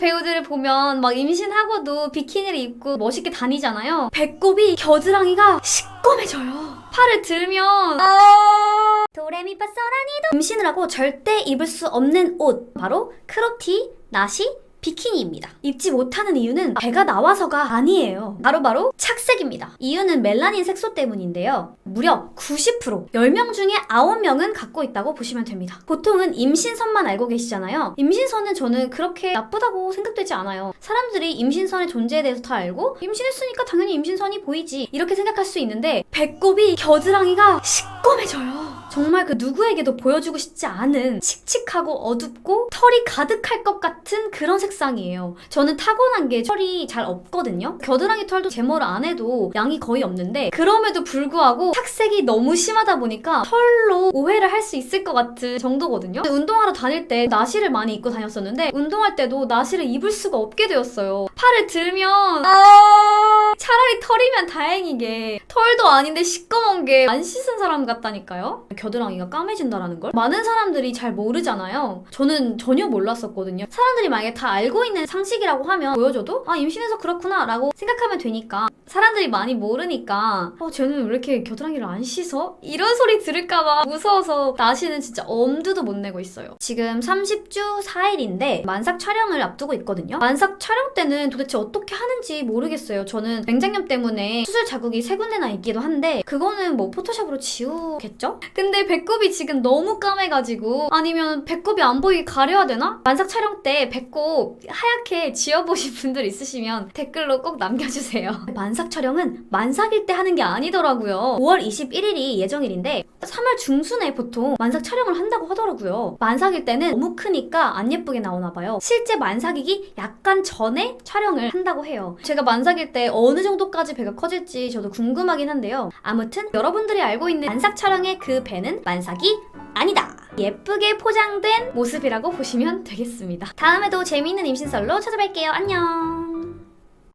배우들을 보면 막 임신하고도 비키니를 입고 멋있게 다니잖아요. 배꼽이 겨드랑이가 시꺼매져요. 팔을 들면 아 도레미파솔라니도 임신을 하고 절대 입을 수 없는 옷 바로 크롭티, 나시, 비키니입니다. 입지 못하는 이유는 배가 나와서가 아니에요. 바로 바로 착색입니다. 이유는 멜라닌 색소 때문인데요. 무려 90% 10명 중에 9명은 갖고 있다고 보시면 됩니다. 보통은 임신선만 알고 계시잖아요. 임신선은 저는 그렇게 나쁘다고 생각되지 않아요. 사람들이 임신선의 존재에 대해서 다 알고 임신했으니까 당연히 임신선이 보이지 이렇게 생각할 수 있는데 배꼽이 겨드랑이가 시꺼매져요. 정말 그 누구에게도 보여주고 싶지 않은 칙칙하고 어둡고 털이 가득할 것 같은 그런 색상이에요. 저는 타고난 게 털이 잘 없거든요. 겨드랑이 털도 제모를 안 해도 양이 거의 없는데 그럼에도 불구하고 착색이 너무 심하다 보니까 털로 오해를 할 수 있을 것 같은 정도거든요. 운동하러 다닐 때 나시를 많이 입고 다녔었는데 운동할 때도 나시를 입을 수가 없게 되었어요. 팔을 들면 아 차라리 털이면 다행이게 털도 아닌데 시꺼먼 게 안 씻은 사람 같다니까요. 겨드랑이가 까매진다라는 걸 많은 사람들이 잘 모르잖아요. 저는 전혀 몰랐었거든요. 사람들이 만약에 다 알고 있는 상식이라고 하면 보여줘도 아 임신해서 그렇구나라고 생각하면 되니까 사람들이 많이 모르니까 어 쟤는 왜 이렇게 겨드랑이를 안 씻어? 이런 소리 들을까봐 무서워서 나시는 진짜 엄두도 못 내고 있어요. 지금 30주 4일인데 만삭 촬영을 앞두고 있거든요. 만삭 촬영 때는 도대체 어떻게 하는지 모르겠어요. 저는 맹장염 때문에 수술 자국이 세 군데나 있기도 한데 그거는 뭐 포토샵으로 지우겠죠? 근데 배꼽이 지금 너무 까매가지고 아니면 배꼽이 안 보이게 가려야 되나? 만삭 촬영 때 배꼽 하얗게 지워보신 분들 있으시면 댓글로 꼭 남겨주세요. 만삭 촬영은 만삭일 때 하는 게 아니더라고요. 5월 21일이 예정일인데 3월 중순에 보통 만삭 촬영을 한다고 하더라고요. 만삭일 때는 너무 크니까 안 예쁘게 나오나 봐요. 실제 만삭이기 약간 촬영을 한다고 해요. 제가 만삭일 때 어느 정도까지 배가 커질지 저도 궁금하긴 한데요. 아무튼 여러분들이 알고 있는 만삭 촬영의 그 배는 만삭이 아니다. 예쁘게 포장된 모습이라고 보시면 되겠습니다. 다음에도 재미있는 임신썰로 찾아뵐게요. 안녕.